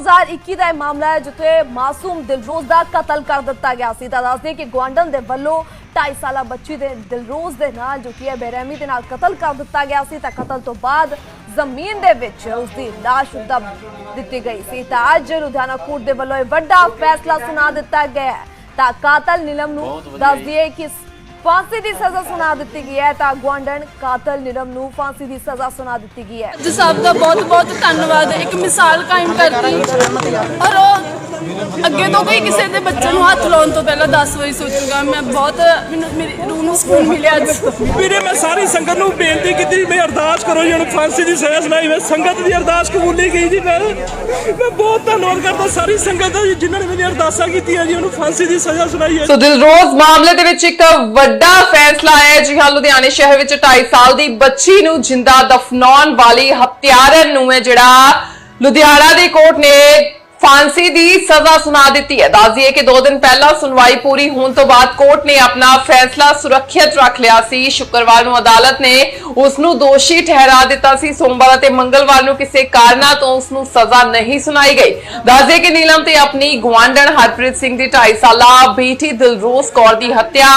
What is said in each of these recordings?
2021 ਦਾ ਇਹ ਮਾਮਲਾ ਹੈ ਜਿੱਥੇ ਮਾਸੂਮ ਦਿਲਰੋਜ਼ ਦਾ ਕਤਲ ਕਰ ਦਿੱਤਾ ਗਿਆ ਸੀ। ਤਾਂ ਦੱਸਦੇ ਕਿ ਗਵਾਂਡਨ ਦੇ ਵੱਲੋਂ 2.5 ਸਾਲਾ ਬੱਚੀ ਦੇ ਦਿਲਰੋਜ਼ ਦੇ ਨਾਲ ਜੋ ਕਿ ਹੈ ਬੇਰਹਿਮੀ ਦੇ ਨਾਲ ਕਤਲ ਕਰ ਦਿੱਤਾ ਗਿਆ ਸੀ ਤਾਂ ਕਤਲ ਤੋਂ ਬਾਅਦ ਜ਼ਮੀਨ ਦੇ ਵਿੱਚ ਉਸ ਦੀ ਲਾਸ਼ ਦਬ ਦਿੱਤੀ ਗਈ ਸੀ। ਤਾਂ ਅੱਜ ਲੁਧਿਆਣਾ ਕੋਰਟ ਦੇ ਵੱਲੋਂ ਇਹ ਵੱਡਾ ਫੈਸਲਾ ਸੁਣਾ ਦਿੱਤਾ ਗਿਆ ਤਾਂ ਕਾਤਲ ਨੀਲਮ ਨੂੰ ਦੱਸ ਦਈਏ ਕਿ ਫਾਂਸੀ ਦੀ ਸਜ਼ਾ ਸੁਣਾ ਦਿੱਤੀ ਗਈ ਹੈ ਤਾਂ ਗਵਾਂਡਨ ਕਾਤਲ ਨਿਰਮ ਨੂੰ ਫਾਂਸੀ ਦੀ ਸਜ਼ਾ ਸੁਣਾ ਦਿੱਤੀ ਗਈ ਹੈ। ਜੀ ਸਾਹਿਬ ਦਾ ਬਹੁਤ ਬਹੁਤ ਧੰਨਵਾਦ। ਇੱਕ ਮਿਸਾਲ ਕਾਇਮ ਕਰਤੀ ਔਰ ਉਹ ਅੱਗੇ ਤੋਂ ਕੋਈ ਕਿਸੇ ਦੇ ਬੱਚੇ ਨੂੰ ਹੱਥ ਲਾਉਣ ਤੋਂ ਪਹਿਲਾਂ 10 ਵਾਰੀ ਸੋਚੂਗਾ। ਮੈਂ ਬਹੁਤ ਮੈਨੂੰ ਮੇਰੀ ਰੂਹ ਨੂੰ ਸਕੂਨ ਮਿਲਿਆ ਅੱਜ। ਵੀਰੇ ਮੈਂ ਸਾਰੀ ਸੰਗਤ ਨੂੰ ਬੇਨਤੀ ਕੀਤੀ ਮੈਂ ਅਰਦਾਸ ਕਰੋ ਜੀ ਹੁਣ ਫਾਂਸੀ ਦੀ ਸਜ਼ਾ ਸੁਣਾਈ ਮੈਂ ਸੰਗਤ ਦੀ ਅਰਦਾਸ ਕਬੂਲੀ ਗਈ ਜੀ ਮੈਂ। ਮੈਂ ਬਹੁਤ ਧੰਨਵਾਦ ਕਰਦਾ ਸਾਰੀ ਸੰਗਤ ਦਾ ਜੀ ਜਿਨ੍ਹਾਂ ਨੇ ਮੇਰੀ ਅਰਦਾਸਾਂ ਕੀਤੀਆਂ ਜੀ ਉਹਨੂੰ ਫਾਂਸੀ ਦੀ ਸਜ਼ਾ ਸੁਣਾਈ ਹੈ ਸੋ ਦਿਲਰੋਜ਼ ਮਾਮਲੇ ਦੇ ਵਿੱਚ ਇੱਕ ਵੱਡਾ ਫੈਸਲਾ ਆਇਆ ਜੀ ਹਾਂ ਲੁਧਿਆਣੇ ਸ਼ਹਿਰ ਵਿੱਚ 2.5 ਸਾਲ ਦੀ ਬੱਚੀ ਨੂੰ ਜਿੰਦਾ ਦਫਨਾਉਣ ਵਾਲੀ ਹੱਤਿਆਰਨ ਨੂੰ ਹੈ ਜਿਹੜਾ ਲੁਧਿਆਣਾ ਦੀ ਕੋਰਟ ਨੇ ਫਾਂਸੀ ਦੀ ਸਜ਼ਾ ਸੁਣਾ ਦਿੱਤੀ ਹੈ। ਦੱਸਦੀਏ ਕਿ 2 ਦਿਨ ਪਹਿਲਾਂ ਸੁਣਵਾਈ ਪੂਰੀ ਹੋਣ ਤੋਂ ਬਾਅਦ ਕੋਰਟ ਨੇ ਆਪਣਾ ਫੈਸਲਾ ਸੁਰੱਖਿਅਤ ਰੱਖ ਲਿਆ ਸੀ। ਸ਼ੁੱਕਰਵਾਰ ਨੂੰ ਅਦਾਲਤ ਨੇ ਉਸ ਨੂੰ ਦੋਸ਼ੀ ਠਹਿਰਾ ਦਿੱਤਾ ਸੀ। ਸੋਮਵਾਰ ਅਤੇ ਮੰਗਲਵਾਰ ਨੂੰ ਕਿਸੇ ਕਾਰਨਾਂ ਤੋਂ ਉਸ ਨੂੰ ਸਜ਼ਾ ਨਹੀਂ ਸੁਣਾਈ ਗਈ। ਦੱਸਦੇ ਕਿ ਨੀਲਮ ਤੇ ਆਪਣੀ ਗਵਾਂਡਣ ਹਰਪ੍ਰੀਤ ਸਿੰਘ ਦੀ 2.5 ਸਾਲਾ ਬੇਟੀ ਦਿਲਰੋਜ਼ ਕੌਰ ਦੀ ਹੱਤਿਆ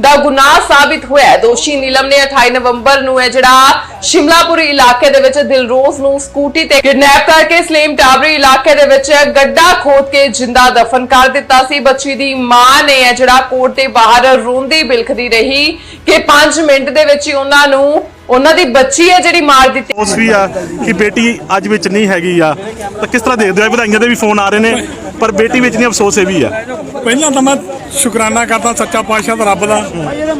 ਦਾ ਗੁਨਾਹ ਸਾਬਿਤ ਹੋਇਆ ਦੋਸ਼ੀ ਨੀਲਮ ਨੇ 28 ਨਵੰਬਰ ਨੂੰ ਹੈ ਜਿਹੜਾ ਸ਼ਿਮਲਾਪੁਰੀ ਇਲਾਕੇ ਦੇ ਵਿੱਚ ਦਿਲਰੋਜ਼ ਨੂੰ ਸਕੂਟੀ ਤੇ ਕਿਡਨੈਪ ਕਰਕੇ ਸਲੇਮ ਟਾਵਰੀ ਇਲਾਕੇ ਦੇ ਵਿੱਚ ਗੱਡਾ ਖੋਦ ਕੇ ਜਿੰਦਾ ਦਫਨ ਕਰ ਦਿੱਤਾ ਸੀ। ਬੱਚੀ ਦੀ ਮਾਂ ਨੇ ਹੈ ਜਿਹੜਾ ਕੋਰਟ ਦੇ ਬਾਹਰ ਰੋਂਦੀ ਬਿਲਖਦੀ ਰਹੀ ਕਿ 5 ਮਿੰਟ ਦੇ ਵਿੱਚ ਹੀ ਉਹਨਾਂ ਨੂੰ ਉਹਨਾਂ ਦੀ ਬੱਚੀ ਹੈ ਜਿਹੜੀ ਮਾਰ ਦਿੱਤੀ। ਉਸ ਵੀ ਆ ਕਿ ਬੇਟੀ ਅੱਜ ਵਿੱਚ ਨਹੀਂ ਹੈਗੀ ਆ। ਤਾਂ ਕਿਸ ਤਰ੍ਹਾਂ ਦੇਖਦੇ ਹੋ? ਵਧਾਈਆਂ ਦੇ ਵੀ ਫੋਨ ਆ ਰਹੇ ਨੇ ਪਰ ਬੇਟੀ ਵਿੱਚ ਨਹੀਂ ਅਫਸੋਸ ਇਹ ਵੀ ਆ। ਪਹਿਲਾਂ ਤਾਂ ਮੈਂ ਸ਼ੁਕਰਾਨਾ ਕਰਦਾ ਸੱਚਾ ਪਾਤਸ਼ਾਹ ਦਾ ਰੱਬ ਦਾ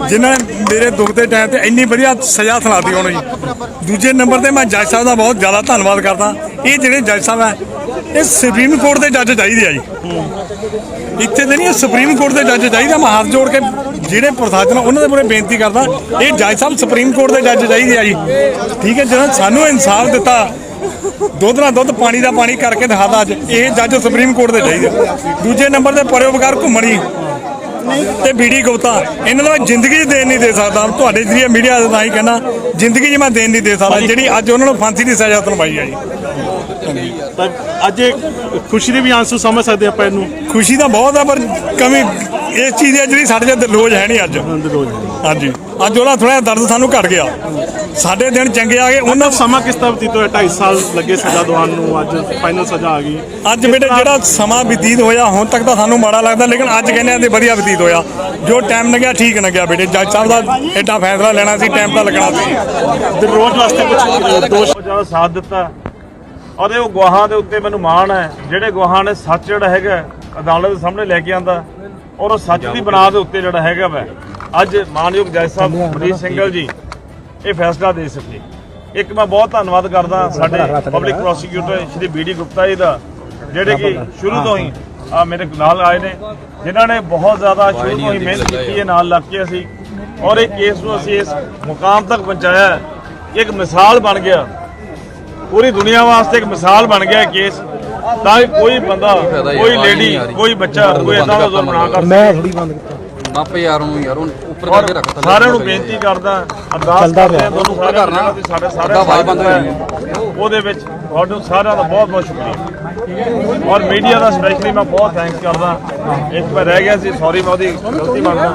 ਜਿਨ੍ਹਾਂ ਨੇ ਮੇਰੇ ਦੁੱਖ ਦੇ ਟਾਈਮ ਤੇ ਇੰਨੀ ਵਧੀਆ ਸਜ਼ਾ ਸੁਣਾਤੀ ਉਹਨੂੰ ਜੀ ਦੂਜੇ ਨੰਬਰ ਤੇ ਮੈਂ ਜੱਜ ਸਾਹਿਬ ਦਾ ਬਹੁਤ ਜ਼ਿਆਦਾ ਧੰਨਵਾਦ ਕਰਦਾ। ਇਹ ਜਿਹੜੇ ਜੱਜ ਸਾਹਿਬ ਆ ਇਹ ਸੁਪਰੀਮ ਕੋਰਟ ਦੇ ਜੱਜ ਚਾਹੀਦੇ ਆ ਜੀ। ਇੱਥੇ ਤੇ ਨਹੀਂ ਸੁਪਰੀਮ ਕੋਰਟ ਦੇ ਜੱਜ ਚਾਹੀਦਾ ਮੈਂ ਹੱਥ ਜੋੜ ਕੇ ਜਿਹੜੇ ਪ੍ਰਸ਼ਾਸਨ ਉਹਨਾਂ ਦੇ ਮੂਹਰੇ ਬੇਨਤੀ ਕਰਦਾ, ਇਹ ਜੱਜ ਸਾਹਿਬ ਸੁਪਰੀਮ ਕੋਰਟ ਦੇ ਜੱਜ ਚਾਹੀਦੇ ਆ ਜੀ। ਠੀਕ ਹੈ, ਜਿਹਨਾਂ ਸਾਨੂੰ ਇਨਸਾਫ ਦਿੱਤਾ, ਦੁੱਧ ਨਾਲ ਦੁੱਧ, ਪਾਣੀ ਦਾ ਪਾਣੀ ਕਰਕੇ ਦਿਖਾਦਾ ਅੱਜ, ਇਹ ਜੱਜ ਸੁਪਰੀਮ ਕੋਰਟ ਦੇ ਚਾਹੀਦੇ ਦੂਜੇ ਨੰਬਰ ਤੇ ਪਰੋਪਕਾਰ ਘੁੰਮਣੀ ਤੇ ਬੀੜੀ ਗੁਪਤਾ, ਇਹਨਾਂ ਦਾ ਮੈਂ ਜ਼ਿੰਦਗੀ 'ਚ ਦੇਣ ਨਹੀਂ ਦੇ ਸਕਦਾ। ਤੁਹਾਡੇ ਜਰੀਏ ਮੀਡੀਆ ਦਾ ਤਾਂ ਹੀ ਕਹਿਣਾ ਜ਼ਿੰਦਗੀ 'ਚ ਮੈਂ ਦੇਣ ਨਹੀਂ ਦੇ ਸਕਦਾ। ਜਿਹੜੀ ਅੱਜ ਉਹਨਾਂ ਨੂੰ ਫਾਂਸੀ ਦੀ ਸਜ਼ਾ ਸੁਣਵਾਈ ਆ ਜੀ। ਤਾਂ ਅੱਜ ਇਹ ਖੁਸ਼ੀ ਦੇ ਵੀ ਆਂਸੂ ਸਮਝ ਸਕਦੇ ਆਪਾਂ ਇਹਨੂੰ। ਖੁਸ਼ੀ ਤਾਂ ਬਹੁਤ ਆ ਪਰ ਕਮੀ ਇਸ ਚੀਜ਼ ਦੀ ਆ ਜਿਹੜੀ ਸਾਡੇ ਤੇ ਰੋਜ਼ ਹੈ ਨਹੀਂ ਅੱਜ। ਹਾਂਜੀ। ਅੱਜ ਉਹਦਾ ਥੋੜਾ ਦਰਦ ਸਾਨੂੰ ਘਟ ਗਿਆ। ਸਾਡੇ ਦਿਨ ਚੰਗੇ ਆ ਗਏ ਉਹਨਾਂ ਉਹਨਾਂ ਸਮਾਂ ਕਿਸ ਤਰ੍ਹਾਂ ਬਤੀਤ ਹੋਇਆ? 2.5 ਸਾਲ ਲੱਗੇ ਸਜ਼ਾ ਦਵਾਉਣ ਨੂੰ ਅੱਜ ਫਾਈਨਲ ਸਜ਼ਾ ਆ ਗਈ। ਅੱਜ ਬੇਟੇ ਜਿਹੜਾ ਸਮਾਂ ਬਤੀਤ ਹੋਇਆ ਹੁਣ ਤੱਕ ਤਾਂ ਸਾਨੂੰ ਮਾੜਾ ਲੱਗਦਾ ਲੇਕਿਨ ਅੱਜ ਕਹਿੰਦੇ ਆ ਤੇ ਵਧੀਆ ਬਤੀਤ ਹੋਇਆ। ਜੋ ਟਾਈਮ ਲੱਗਿਆ ਠੀਕ ਲੱਗਿਆ ਬੇਟੇ। ਜੱਜ ਸਾਹਿਬ ਦਾ ਐਡਾ ਫੈਸਲਾ ਲੈਣਾ ਸੀ ਟਾਈਮ ਤਾਂ ਲੱਗਣਾ ਸੀ। ਦਿਲਰੋਜ਼ ਵਾਸਤੇ ਕੁਝ ਦੋਸ਼ ਜ਼ਿਆਦਾ ਸਾਥ ਦਿੱਤਾ। ਔਰ ਇਹ ਉਹ ਗਵਾਹਾਂ ਦੇ ਉੱਤੇ ਮੈਨੂੰ ਮਾਣ ਹੈ ਜਿਹੜੇ ਗਵਾਹਾਂ ਨੇ ਸੱਚ ਜਿਹੜਾ ਹੈਗਾ ਅਦਾਲਤ ਦੇ ਸਾਹਮਣੇ ਲੈ ਕੇ ਆਂਦਾ। ਔਰ ਉਹ ਸੱਚ ਦੀ ਬਣਾ ਦੇ ਉੱਤੇ ਜਿਹੜਾ ਹੈਗਾ ਵੈ। ਅੱਜ ਮਾਨਯੋਗ ਜੱਜ ਸਾਹਿਬ ਮਰੀਤ ਸਿੰਘਲ ਜੀ ਇਹ ਫੈਸਲਾ ਦੇ ਸਕੇ। ਇੱਕ ਮੈਂ ਬਹੁਤ ਧੰਨਵਾਦ ਕਰਦਾ ਸਾਡੇ public prosecutor Shri B D Gupta ji ਦਾ ਜਿਹੜੇ ਕਿ ਸ਼ੁਰੂ ਤੋਂ ਹੀ ਆ ਮੇਰੇ ਨਾਲ ਆਏ ਨੇ ਜਿਨ੍ਹਾਂ ਨੇ ਬਹੁਤ ਜ਼ਿਆਦਾ ਸ਼ੁਰੂ ਤੋਂ ਹੀ ਮਿਹਨਤ ਕੀਤੀ ਹੈ ਨਾਲ ਲੱਗ ਕੇ ਅਸੀਂ। ਔਰ ਇਹ ਕੇਸ ਨੂੰ ਅਸੀਂ ਇਸ ਮੁਕਾਮ ਤੱਕ ਪਹੁੰਚਾਇਆ। ਇੱਕ ਮਿਸਾਲ ਬਣ ਗਿਆ। ਪੂਰੀ ਦੁਨੀਆ ਵਾਸਤੇ ਇੱਕ ਮਿਸਾਲ ਬਣ ਗਿਆ ਕੇਸ। ਤਾਂ ਕਿ ਕੋਈ ਬੰਦਾ ਕੋਈ ਲੇਡੀ ਕੋਈ ਬੱਚਾ ਕੋਈ ਇਦਾਂ ਦਾ ਜ਼ੁਲਮ ਨਾ ਕਰ ਸਕੇ। ਨਾਪੇ ਯਾਰ ਉਹਨੂੰ ਯਾਰ ਉਹਨੂੰ ਉੱਪਰ ਔਰ ਕਰਕੇ ਰੱਖ ਥੱਲੇ ਸਾਰਿਆਂ ਨੂੰ ਬੇਨਤੀ ਕਰਦਾ ਅਰਦਾਸ ਕਰਦੇ ਤੁਹਾਨੂੰ ਸਾਰਿਆਂ ਨੂੰ। ਵੀ ਸਾਡੇ ਸਾਰੇ ਵਾਈ ਬੰਦ ਉਹਦੇ ਵਿੱਚ ਤੁਹਾਨੂੰ ਸਾਰਿਆਂ ਦਾ ਬਹੁਤ ਬਹੁਤ ਸ਼ੁਕਰੀਆ। ਔਰ ਮੀਡੀਆ ਦਾ ਸਪੈਸ਼ਲੀ ਮੈਂ ਬਹੁਤ ਥੈਂਕਸ ਕਰਦਾ। ਇੱਕ ਵਾਰ ਰਹਿ ਗਿਆ ਸੀ ਸੌਰੀ ਮੈਂ ਉਹਦੀ ਗਲਤੀ ਮੰਨਦਾ।